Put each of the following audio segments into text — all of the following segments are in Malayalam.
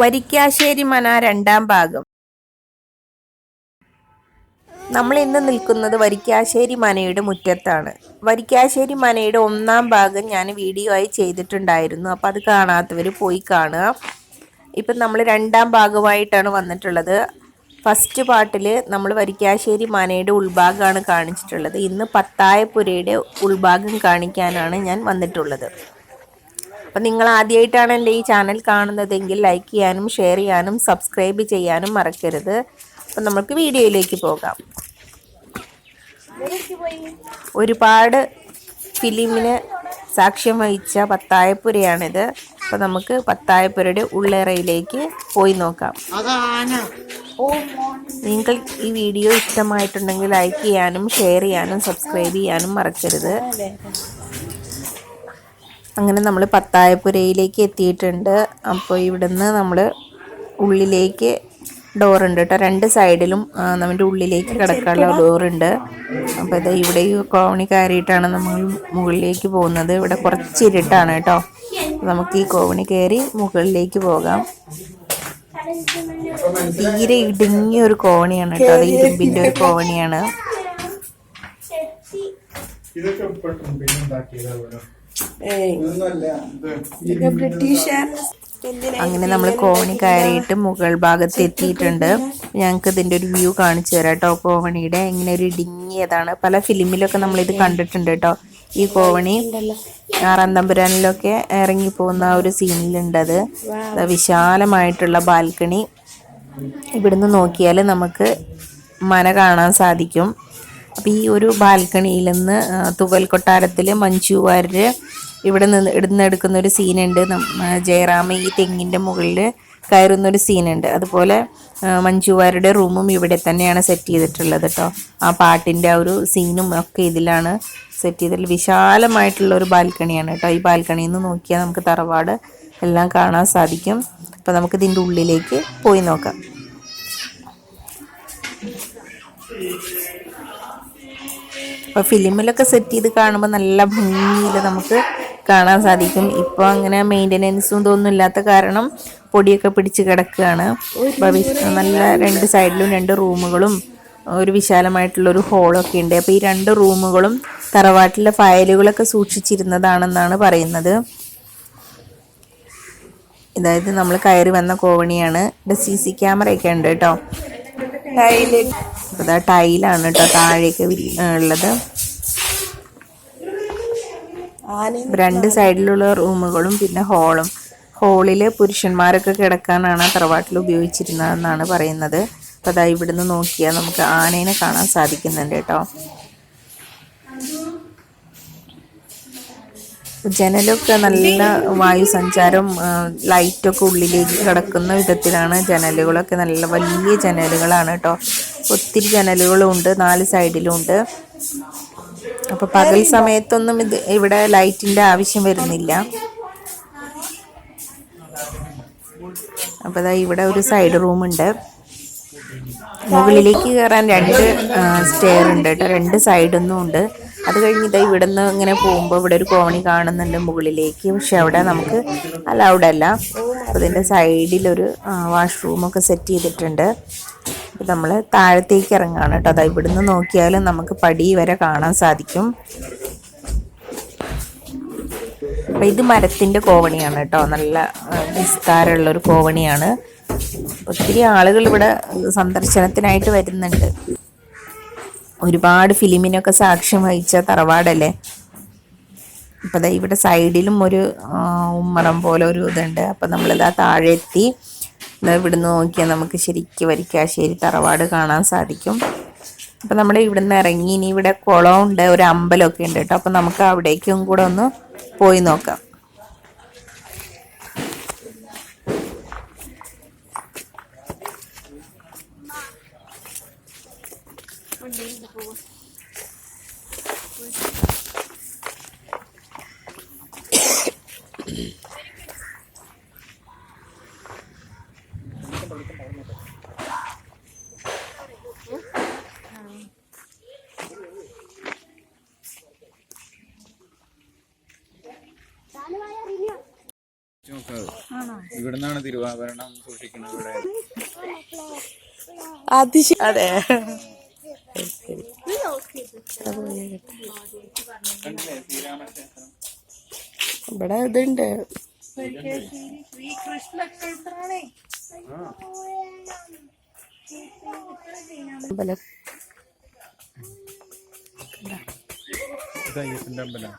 വരിക്കാശ്ശേരി മന രണ്ടാം ഭാഗം. നമ്മൾ ഇന്ന് നിൽക്കുന്നത് വരിക്കാശ്ശേരി മനയുടെ മുറ്റത്താണ്. വരിക്കാശ്ശേരി മനയുടെ ഒന്നാം ഭാഗം ഞാൻ വീഡിയോ ആയി ചെയ്തിട്ടുണ്ടായിരുന്നു. അപ്പോൾ അത് കാണാത്തവർ പോയി കാണുക. ഇപ്പം നമ്മൾ രണ്ടാം ഭാഗമായിട്ടാണ് വന്നിട്ടുള്ളത്. ഫസ്റ്റ് പാട്ടിൽ നമ്മൾ വരിക്കാശ്ശേരി മനയുടെ ഉൾഭാഗമാണ് കാണിച്ചിട്ടുള്ളത്. ഇന്ന് പത്തായപ്പുരയുടെ ഉൾഭാഗം കാണിക്കാനാണ് ഞാൻ വന്നിട്ടുള്ളത്. അപ്പം നിങ്ങൾ ആദ്യമായിട്ടാണ് എന്റെ ഈ ചാനൽ കാണുന്നതെങ്കിൽ ലൈക്ക് ചെയ്യാനും ഷെയർ ചെയ്യാനും സബ്സ്ക്രൈബ് ചെയ്യാനും മറക്കരുത്. അപ്പം നമുക്ക് വീഡിയോയിലേക്ക് പോകാം. ഒരുപാട് ഫിലിമിന് സാക്ഷ്യം വഹിച്ച പത്തായപ്പുരയാണിത്. അപ്പം നമുക്ക് പത്തായപ്പുരയുടെ ഉള്ളേറയിലേക്ക് പോയി നോക്കാം. നിങ്ങൾ ഈ വീഡിയോ ഇഷ്ടമായിട്ടുണ്ടെങ്കിൽ ലൈക്ക് ചെയ്യാനും ഷെയർ ചെയ്യാനും സബ്സ്ക്രൈബ് ചെയ്യാനും മറക്കരുത്. അങ്ങനെ നമ്മൾ പത്തായപ്പുരയിലേക്ക് എത്തിയിട്ടുണ്ട്. അപ്പോൾ ഇവിടുന്ന് നമ്മൾ ഉള്ളിലേക്ക് ഡോറുണ്ട് കേട്ടോ രണ്ട് സൈഡിലും നമ്മുടെ ഉള്ളിലേക്ക് കിടക്കാനുള്ള ഡോറുണ്ട് അപ്പോൾ ഇത് ഇവിടെ ഈ കോണി കയറിയിട്ടാണ് നമ്മൾ മുകളിലേക്ക് പോകുന്നത്. ഇവിടെ കുറച്ച് ഇരുട്ടാണ് കേട്ടോ നമുക്ക് ഈ കോവണി കയറി മുകളിലേക്ക് പോകാം. തീരെ ഇടുങ്ങിയ ഒരു കോവണിയാണ് കേട്ടോ അത് ഇരുമ്പിന്റെ ഒരു കോവണിയാണ്. ഇതൊക്കെ ബ്രിട്ടീഷുകാർ അങ്ങനെ നമ്മൾ കോവണി കയറിയിട്ട് മുകൾ ഭാഗത്ത് എത്തിയിട്ടുണ്ട്. ഞങ്ങൾക്ക് ഇതിന്റെ ഒരു വ്യൂ കാണിച്ചു തരാം കേട്ടോ. കോവണിയുടെ ഇങ്ങനെ ഒരു ഇടുങ്ങിയതാണ്. പല ഫിലിമിലൊക്കെ നമ്മൾ ഇത് കണ്ടിട്ടുണ്ട് കേട്ടോ. ഈ കോവണി ആറാം തമ്പുരാനിലൊക്കെ ഇറങ്ങി പോകുന്ന ആ ഒരു സീനിലുണ്ടത്. വിശാലമായിട്ടുള്ള ബാൽക്കണി. ഇവിടുന്ന് നോക്കിയാൽ നമുക്ക് മന കാണാൻ സാധിക്കും. അപ്പോൾ ഈ ഒരു ബാൽക്കണിയിൽ നിന്ന് തുവൽ കൊട്ടാരത്തിൽ മഞ്ജു വാര്യർ ഇവിടെ നിന്ന് ഇടുന്ന് എടുക്കുന്ന ഒരു സീനുണ്ട് ജയറാമ ഈ തെങ്ങിന്റെ മുകളിൽ കയറുന്ന ഒരു സീനുണ്ട്. അതുപോലെ മഞ്ജു റൂമും ഇവിടെ തന്നെയാണ് സെറ്റ് ചെയ്തിട്ടുള്ളത് കേട്ടോ ആ പാട്ടിന്റെ ആ ഒരു സീനും ഒക്കെ ഇതിലാണ് സെറ്റ് ചെയ്തിട്ടുള്ളത് വിശാലമായിട്ടുള്ള ഒരു ബാൽക്കണിയാണ് കേട്ടോ ഈ ബാൽക്കണിയിൽ നിന്ന് നോക്കിയാൽ നമുക്ക് തറവാട് എല്ലാം കാണാൻ സാധിക്കും. അപ്പോൾ നമുക്കിതിന്റെ ഉള്ളിലേക്ക് പോയി നോക്കാം. അപ്പോൾ ഫിലിമിലൊക്കെ സെറ്റ് ചെയ്ത് കാണുമ്പോൾ നല്ല ഭംഗിയിൽ നമുക്ക് കാണാൻ സാധിക്കും. ഇപ്പോൾ അങ്ങനെ മെയിന്റനൻസും ഇതൊന്നും ഇല്ലാത്ത കാരണം പൊടിയൊക്കെ പിടിച്ച് കിടക്കുകയാണ്. അപ്പോൾ നല്ല രണ്ട് സൈഡിലും രണ്ട് റൂമുകളും ഒരു വിശാലമായിട്ടുള്ളൊരു ഹോളൊക്കെ ഉണ്ട്. അപ്പോൾ ഈ രണ്ട് റൂമുകളും തറവാട്ടിലെ ഫയലുകളൊക്കെ സൂക്ഷിച്ചിരുന്നതാണെന്നാണ് പറയുന്നത്. അതായത് നമ്മൾ കയറി വന്ന കോവണിയാണ്. ഇവിടെ സി സി ക്യാമറയൊക്കെ ഉണ്ട് കേട്ടോ. അതാ ടൈലാണ് കേട്ടോ താഴേക്ക് ഉള്ളത്. രണ്ട് സൈഡിലുള്ള റൂമുകളും പിന്നെ ഹോളും. ഹോളിൽ പുരുഷന്മാരൊക്കെ കിടക്കാനാണ് തറവാട്ടിൽ ഉപയോഗിച്ചിരുന്നതെന്നാണ് പറയുന്നത്. അപ്പോൾ അതാ ഇവിടുന്ന് നോക്കിയാൽ നമുക്ക് ആനേനെ കാണാൻ സാധിക്കുന്നുണ്ട് കേട്ടോ. ജനലൊക്കെ നല്ല വായു സഞ്ചാരം ലൈറ്റൊക്കെ ഉള്ളിലേക്ക് കിടക്കുന്ന വിധത്തിലാണ് ജനലുകളൊക്കെ. നല്ല വലിയ ജനലുകളാണ് കേട്ടോ. ഒത്തിരി ജനലുകളും ഉണ്ട് നാല് സൈഡിലും ഉണ്ട് അപ്പോൾ പകൽ സമയത്തൊന്നും ഇത് ഇവിടെ ലൈറ്റിന്റെ ആവശ്യം വരുന്നില്ല. അപ്പോൾ ഇവിടെ ഒരു സൈഡ് റൂം ഉണ്ട് മുകളിലേക്ക് കയറാൻ രണ്ട് സ്റ്റെയർ ഉണ്ട് കേട്ടോ. രണ്ട് സൈഡൊന്നും ഉണ്ട്. അത് ഇതാ ഇവിടെ നിന്ന് ഇങ്ങനെ പോകുമ്പോൾ ഇവിടെ ഒരു കോണി കാണുന്നുണ്ട് മുകളിലേക്ക്. പക്ഷെ അവിടെ നമുക്ക് അലൗഡ് അല്ല. അപ്പോൾ ഇതിന്റെ സൈഡിലൊരു വാഷ്റൂമൊക്കെ സെറ്റ് ചെയ്തിട്ടുണ്ട്. നമ്മൾ താഴത്തേക്ക് ഇറങ്ങുകയാണ് കേട്ടോ. അതാ ഇവിടുന്ന് നോക്കിയാലും നമുക്ക് പടി വരെ കാണാൻ സാധിക്കും. അപ്പം ഇത് മരത്തിന്റെ കോവണിയാണ് കേട്ടോ. നല്ല വിസ്താരമുള്ളൊരു കോവണിയാണ്. ഒത്തിരി ആളുകൾ ഇവിടെ സന്ദർശനത്തിനായിട്ട് വരുന്നുണ്ട്. ഒരുപാട് ഫിലിമിനൊക്കെ സാക്ഷ്യം വഹിച്ച തറവാടല്ലേ? അപ്പം ഇവിടെ സൈഡിലും ഒരു ഉമ്മറം പോലെ ഒരു ഇതുണ്ട്. അപ്പം നമ്മളിതാ താഴെ എത്തി ദാ ഇവിടുന്ന് നോക്കിയാൽ നമുക്ക് ശരിക്കും വരിക്കാശ്ശേരി തറവാട് കാണാൻ സാധിക്കും അപ്പോൾ നമ്മൾ ഇവിടുന്ന് ഇറങ്ങി ഇനി ഇവിടെ കുളമുണ്ട് ഒരു അമ്പലമൊക്കെ ഉണ്ട് കേട്ടോ അപ്പോൾ നമുക്ക് അവിടേക്കും കൂടെ ഒന്ന് പോയി നോക്കാം Mm-hmm. ഇവിടുന്നാണ് തിരുവാഭരണം സൂക്ഷിക്കുന്നത് ഇവിടെ. അതെ ഇവിടെ ഇതുണ്ട്. അമ്പലം അമ്പലം.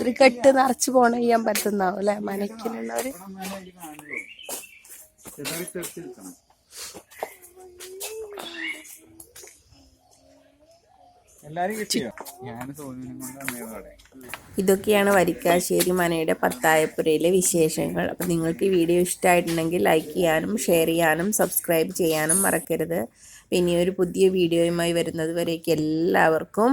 ഒരു കെട്ട് നിറച്ച് പോണ ചെയ്യാൻ പറ്റുന്നാവും അല്ലെ? മനക്കിലുള്ളവര് ഇതൊക്കെയാണ് വരിക്കാശ്ശേരി മനയുടെ പത്തായപ്പുരയിലെ വിശേഷങ്ങൾ. അപ്പം നിങ്ങൾക്ക് ഈ വീഡിയോ ഇഷ്ടമായിട്ടുണ്ടെങ്കിൽ ലൈക്ക് ചെയ്യാനും ഷെയർ ചെയ്യാനും സബ്സ്ക്രൈബ് ചെയ്യാനും മറക്കരുത്. പിന്നെ ഒരു പുതിയ വീഡിയോയുമായി വരുന്നത് വരേക്ക് എല്ലാവർക്കും